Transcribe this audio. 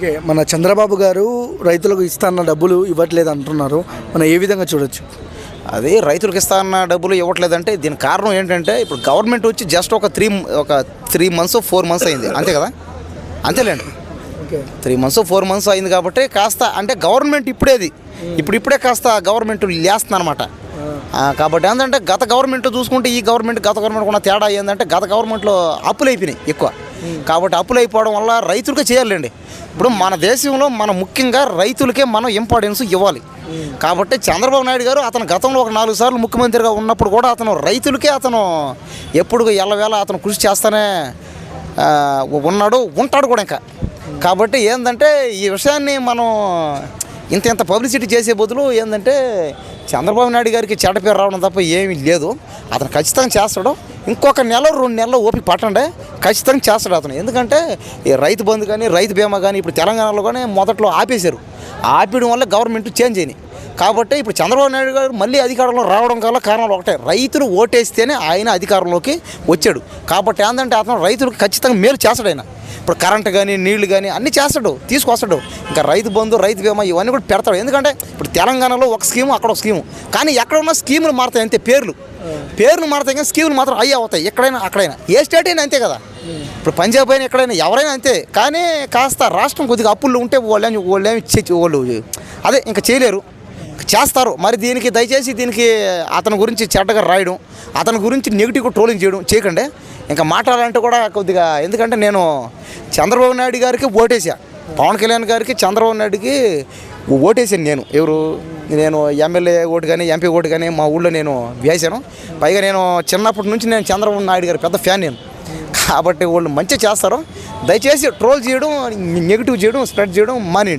Okay మన చంద్రబాబు గారు రైతులకు ఇస్తాన్న డబ్బులు ఇవ్వట్లేదు అంటున్నారు. మనం ఏ విధంగా చూడొచ్చు? అది రైతులకు ఇస్తా అన్న డబ్బులు ఇవ్వట్లేదంటే దీనికి కారణం ఏంటంటే ఇప్పుడు గవర్నమెంట్ వచ్చి జస్ట్ ఒక త్రీ ఒక త్రీ మంత్స్ ఫోర్ మంత్స్ అయింది. అంతే కదా? అంతేలేండి. త్రీ మంత్స్ ఫోర్ మంత్స్ అయింది కాబట్టి కాస్త అంటే గవర్నమెంట్ ఇప్పుడేది ఇప్పుడు ఇప్పుడే కాస్త గవర్నమెంట్ లేస్తుంది అనమాట కాబట్టి ఏంటంటే గత గవర్నమెంట్ చూసుకుంటే ఈ గవర్నమెంట్ గత గవర్నమెంట్ ఉన్న తేడా ఏంటంటే గత గవర్నమెంట్లో అప్పులు అయిపోయినాయి ఎక్కువ. కాబట్టి అప్పులు అయిపోవడం వల్ల రైతులకే చేయాలండి ఇప్పుడు మన దేశంలో మన ముఖ్యంగా రైతులకే మనం ఇంపార్టెన్స్ ఇవ్వాలి. కాబట్టి చంద్రబాబు నాయుడు గారు అతను గతంలో ఒక నాలుగు సార్లు ముఖ్యమంత్రిగా ఉన్నప్పుడు కూడా అతను రైతులకే అతను ఎప్పుడు ఎల్లవేళ అతను కృషి చేస్తానే ఉన్నాడు ఉంటాడు కూడా ఇంకా. కాబట్టి ఏంటంటే ఈ విషయాన్ని మనం ఇంత ఇంత పబ్లిసిటీ చేసే బదులు ఏంటంటే చంద్రబాబు నాయుడు గారికి చెడ్డ పేరు రావడం తప్ప ఏమీ లేదు. అతను ఖచ్చితంగా చేస్తాడు. ఇంకొక నెల రెండు నెలలు ఓపిక పట్టండి. ఖచ్చితంగా చేస్తాడు అతను. ఎందుకంటే ఈ రైతు బంధు కానీ రైతు బీమా కానీ ఇప్పుడు తెలంగాణలో కానీ మొదట్లో ఆపేశారు. ఆపేయడం వల్ల గవర్నమెంట్ చేంజ్ అయినాయి కాబట్టి ఇప్పుడు చంద్రబాబు నాయుడు గారు మళ్ళీ అధికారంలో రావడం గల కారణాలు ఒకటే. రైతులు ఓటేస్తేనే ఆయన అధికారంలోకి వచ్చాడు. కాబట్టి ఏంటంటే అతను రైతులకు ఖచ్చితంగా మేలు చేస్తాడు ఆయన. ఇప్పుడు కరెంట్ కానీ నీళ్ళు కానీ అన్నీ చేస్తాడు తీసుకొస్తాడు. ఇంకా రైతు బంధు రైతు బీమా ఇవన్నీ కూడా పెడతాడు. ఎందుకంటే ఇప్పుడు తెలంగాణలో ఒక స్కీము అక్కడ ఒక స్కీము. కానీ ఎక్కడ ఉన్న స్కీములు మారుతాయి అంతే పేర్లు. పేర్లు మారుతాయి కానీ స్కీములు మాత్రం అయ్యి అవుతాయి. ఎక్కడైనా అక్కడైనా. ఏ స్టేట్ అయినా అంతే కదా. ఇప్పుడు పంజాబ్ అయినా ఎక్కడైనా ఎవరైనా అంతే. కానీ కాస్త రాష్ట్రం కొద్దిగా అప్పులు ఉంటే వాళ్ళేమి వాళ్ళేమి వాళ్ళు అదే ఇంకా చేయలేరు. చేస్తారు. మరి దీనికి దయచేసి దీనికి అతని గురించి చెడ్డగా రాయడం అతని గురించి నెగిటివ్ ట్రోలింగ్ చేయడం చేయకండి. ఇంకా మాట్లాడాలంటే కూడా కొద్దిగా ఎందుకంటే నేను చంద్రబాబు నాయుడు గారికి ఓటేసా పవన్ కళ్యాణ్ గారికి చంద్రబాబు నాయుడుకి ఓటేసాను నేను. ఎవరు? నేను ఎమ్మెల్యే ఓటు కానీ ఎంపీ ఓటు కానీ మా ఊళ్ళో నేను వేసాను పైగా నేను చిన్నప్పటి నుంచి నేను చంద్రబాబు నాయుడు గారి పెద్ద ఫ్యాన్ నేను. కాబట్టి వాళ్ళు మంచిగా చేస్తారు. దయచేసి ట్రోల్ చేయడం నెగిటివ్ చేయడం స్ప్రెడ్ చేయడం మానేయండి.